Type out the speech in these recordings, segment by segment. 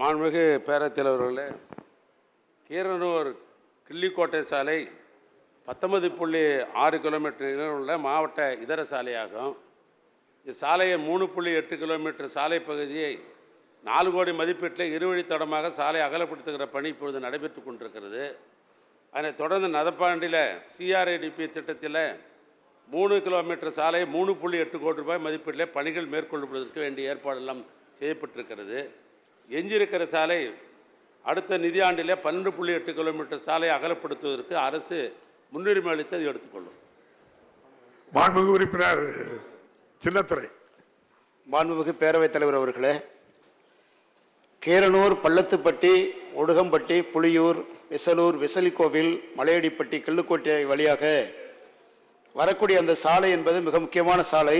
மாண்புமிகு பேரத்தலைவர்களே கீரனூர் கிள்ளிக்கோட்டை சாலை பத்தொன்பது புள்ளி ஆறு கிலோமீட்டர் உள்ள மாவட்ட இதர சாலையாகும். இந்த சாலையை மூணு புள்ளி எட்டு கிலோமீட்டர் சாலை பகுதியை நாலு கோடி மதிப்பீட்டில் இருவழித்தடமாக சாலை அகலப்படுத்துகிற பணி இப்பொழுது நடைபெற்று கொண்டிருக்கிறது. அதனைத் தொடர்ந்து நதப்பாண்டியில் சிஆர்ஐடிபி திட்டத்தில் மூணு கிலோமீட்டர் சாலை மூணு புள்ளி எட்டு கோடி ரூபாய் மதிப்பீட்டில் பணிகள் மேற்கொள்ளப்படுவதற்கு வேண்டிய ஏற்பாடெல்லாம் செய்யப்பட்டிருக்கிறது. எஞ்சியிருக்கிற சாலை அடுத்த நிதியாண்டிலே பன்னெண்டு புள்ளி எட்டு கிலோமீட்டர் சாலை அகலப்படுத்துவதற்கு அரசு முன்னுரிமை அளித்து அதை எடுத்துக்கொள்ளும். மாண்புமிகு உறுப்பினர் சின்னத்துறை. மாண்புமிகு பேரவைத் தலைவர் அவர்களே கீரனூர் பள்ளத்துப்பட்டி ஒடுகம்பட்டி புளியூர் விசலூர் விசலிக்கோவில் மலையடிப்பட்டி கிள்ளுக்கோட்டை வழியாக வரக்கூடிய அந்த சாலை என்பது மிக முக்கியமான சாலை.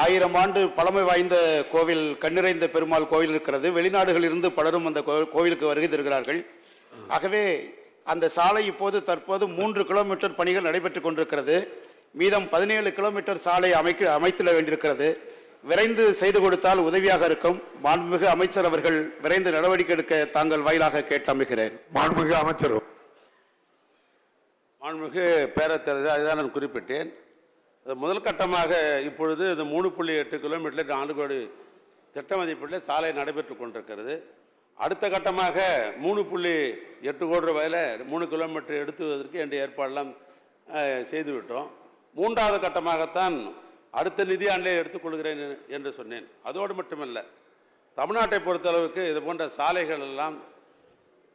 ஆயிரம் ஆண்டு பழமை வாய்ந்த கோவில் கண்ணிறைந்த பெருமாள் கோவில் இருக்கிறது. வெளிநாடுகளிலிருந்து பலரும் அந்த கோவிலுக்கு வருகை தருகிறார்கள். ஆகவே அந்த சாலை இப்போது தற்போது மூன்று கிலோமீட்டர் பணிகள் நடைபெற்றுக் கொண்டிருக்கிறது. மீதம் பதினேழு கிலோமீட்டர் சாலை அமைக்க அமைத்திட வேண்டியிருக்கிறது. விரைந்து செய்து கொடுத்தால் உதவியாக இருக்கும். மாண்புமிகு அமைச்சர் அவர்கள் விரைந்து நடவடிக்கை எடுக்க தாங்கள் வாயிலாக கேட்டு அமைகிறேன் மாண்புமிகு அமைச்சர்? மாண்புமிகு பேரவைத் தலைவர் அதுதான் நான் குறிப்பிட்டேன். முதல் கட்டமாக இப்பொழுது இந்த மூணு புள்ளி எட்டு கிலோமீட்டரில் நான்கு கோடி திட்ட மதிப்பீட்டில் சாலை நடைபெற்று கொண்டிருக்கிறது. அடுத்த கட்டமாக மூணு புள்ளி எட்டு கோடி ரூபாயில் மூணு கிலோமீட்டர் எடுத்துவதற்கு என்ற ஏற்பாடெல்லாம் செய்துவிட்டோம். மூன்றாவது கட்டமாகத்தான் அடுத்த நிதியாண்டிலே எடுத்துக்கொள்கிறேன் என்று சொன்னேன். அதோடு மட்டுமல்ல தமிழ்நாட்டை பொறுத்தளவுக்கு இது போன்ற சாலைகள் எல்லாம்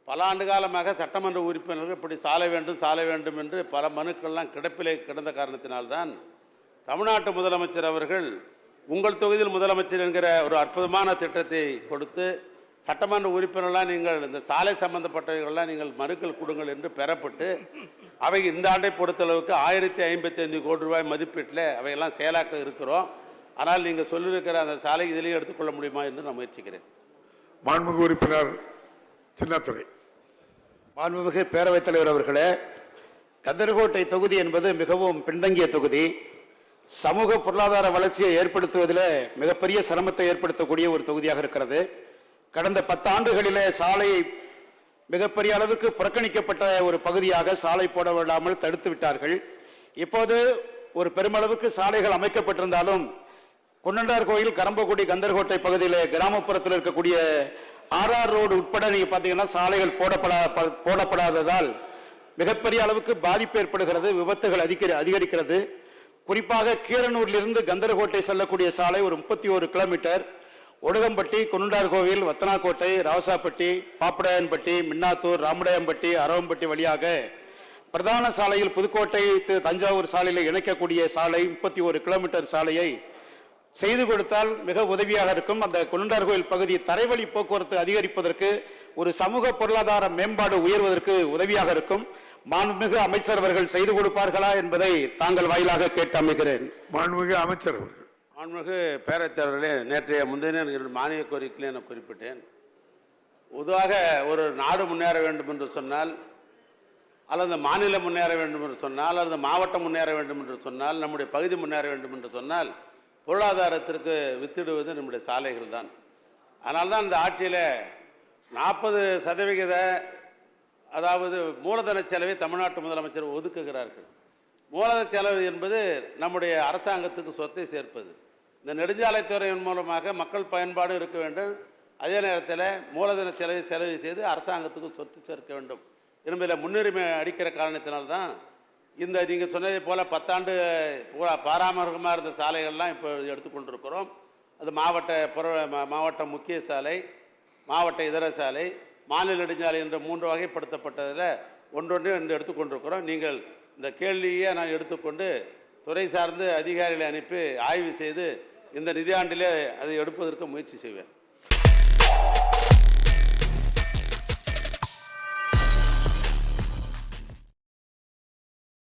பல ஆண்டு காலமாக சட்டமன்ற உறுப்பினர்கள் இப்படி சாலை வேண்டும் சாலை வேண்டும் என்று பல மனுக்கள்லாம் கிடப்பிலே கிடந்த காரணத்தினால்தான் தமிழ்நாட்டு முதலமைச்சர் அவர்கள் உங்கள் தொகுதியில் முதலமைச்சர் என்கிற ஒரு அற்புதமான திட்டத்தை கொடுத்து சட்டமன்ற உறுப்பினர்லாம் நீங்கள் இந்த சாலை சம்பந்தப்பட்டவர்கள்லாம் நீங்கள் மனுக்கள் கொடுங்கள் என்று பெறப்பட்டு அவை இந்த ஆண்டை பொறுத்தளவுக்கு ஆயிரத்தி ஐம்பத்தி ஐந்து கோடி ரூபாய் மதிப்பீட்டில் அவையெல்லாம் செயலாக்க இருக்கிறோம். ஆனால் நீங்கள் சொல்லியிருக்கிற அந்த சாலை இதிலேயே எடுத்துக்கொள்ள முடியுமா என்று நான் முயற்சிக்கிறேன். மாண்புமிகு உறுப்பினர் சின்னத்துறை மாண்புமிகு பேரவைத் தலைவர் அவர்களே கந்தர்கோட்டை தொகுதி என்பது மிகவும் பின்தங்கிய தொகுதி. சமூக பொருளாதார வளர்ச்சியை ஏற்படுத்துவதில் மிகப்பெரிய சிரமத்தை ஏற்படுத்தக்கூடிய ஒரு தொகுதியாக இருக்கிறது. கடந்த பத்து ஆண்டுகளிலே சாலை மிகப்பெரிய அளவுக்கு புறக்கணிக்கப்பட்ட ஒரு பகுதியாக சாலை போட விடாமல் தடுத்து விட்டார்கள். இப்போது ஒரு பெருமளவுக்கு சாலைகள் அமைக்கப்பட்டிருந்தாலும் குன்னண்டார் கோயில் கரம்பக்குடி கந்தர்கோட்டை பகுதியில் கிராமப்புறத்தில் இருக்கக்கூடிய ஆர்ஆர் ரோடு உட்பட நீங்க பாத்தீங்கன்னா சாலைகள் போடப்படா ப- போடப்படாததால் மிகப்பெரிய அளவுக்கு பாதிப்பு ஏற்படுகிறது விபத்துகள் அதிக அதிகரிக்கிறது. குறிப்பாக கீரனூரிலிருந்து கந்தரகோட்டை செல்லக்கூடிய சாலை ஒரு முப்பத்தி ஒரு கிலோமீட்டர். ஒடுகம்பட்டி குன்னண்டார் கோவில் வத்தனாக்கோட்டை ராவசாப்பட்டி பாப்படாயன்பட்டி மின்னாத்தூர் ராமடாயம்பட்டி அரவம்பட்டி வழியாக பிரதான சாலையில் புதுக்கோட்டை தஞ்சாவூர் சாலையில் இணைக்கக்கூடிய சாலை முப்பத்தி ஒரு கிலோமீட்டர் சாலையை செய்து கொடுத்தால் மிக உதவியாக இருக்கும். அந்த குன்னண்டார் கோயில் பகுதி தரைவழி போக்குவரத்து அதிகரிப்பதற்கு ஒரு சமூக பொருளாதார மேம்பாடு உயர்வதற்கு உதவியாக இருக்கும். மாண்புமிகு அமைச்சர் அவர்கள் செய்து கொடுப்பார்களா என்பதை தாங்கள் வாயிலாக கேட்டு அமைகிறேன் மாண்புமிகு அமைச்சர் அவர்கள். மாண்புமிகு பேரவைத் தலைவர்களே நேற்றைய முந்தைய மானிய கோரிக்கையிலே நான் குறிப்பிட்டேன். பொதுவாக ஒரு நாடு முன்னேற வேண்டும் என்று சொன்னால் அல்லது மாநிலம் முன்னேற வேண்டும் என்று சொன்னால் அல்லது மாவட்டம் முன்னேற வேண்டும் என்று சொன்னால் நம்முடைய பகுதி முன்னேற வேண்டும் என்று சொன்னால் பொருளாதாரத்திற்கு வித்திடுவது நம்முடைய சாலைகள் தான். அதனால தான் இந்த ஆட்சியில் நாற்பது சதவிகித அதாவது மூலதன செலவை தமிழ்நாட்டு முதலமைச்சர் ஒதுக்குகிறார்கள். மூலதன செலவு என்பது நம்முடைய அரசாங்கத்துக்கு சொத்தை சேர்ப்பது. இந்த நெடுஞ்சாலைத்துறையின் மூலமாக மக்கள் பயன்பாடு இருக்க வேண்டும். அதே நேரத்தில் மூலதன செலவை செலவு செய்து அரசாங்கத்துக்கு சொத்து சேர்க்க வேண்டும். என்பதில் முன்னுரிமை அடிக்கிற காரணத்தினால்தான் இந்த நீங்கள் சொன்னதை போல் பத்தாண்டு பூரா பாராமரிகமாக இருந்த சாலைகள்லாம் இப்போ எடுத்துக்கொண்டிருக்கிறோம். அது மாவட்ட புற மாவட்ட முக்கிய சாலை மாவட்ட இதர சாலை மாநில நெடுஞ்சாலை என்ற மூன்று வகைப்படுத்தப்பட்டதில் ஒன்றொன்று என்று எடுத்துக்கொண்டிருக்கிறோம். நீங்கள் இந்த கேள்வியை நான் எடுத்துக்கொண்டு துறை சார்ந்து அதிகாரிகளை அனுப்பி ஆய்வு செய்து இந்த நிதியாண்டிலே அதை எடுப்பதற்கு முயற்சி செய்வேன்.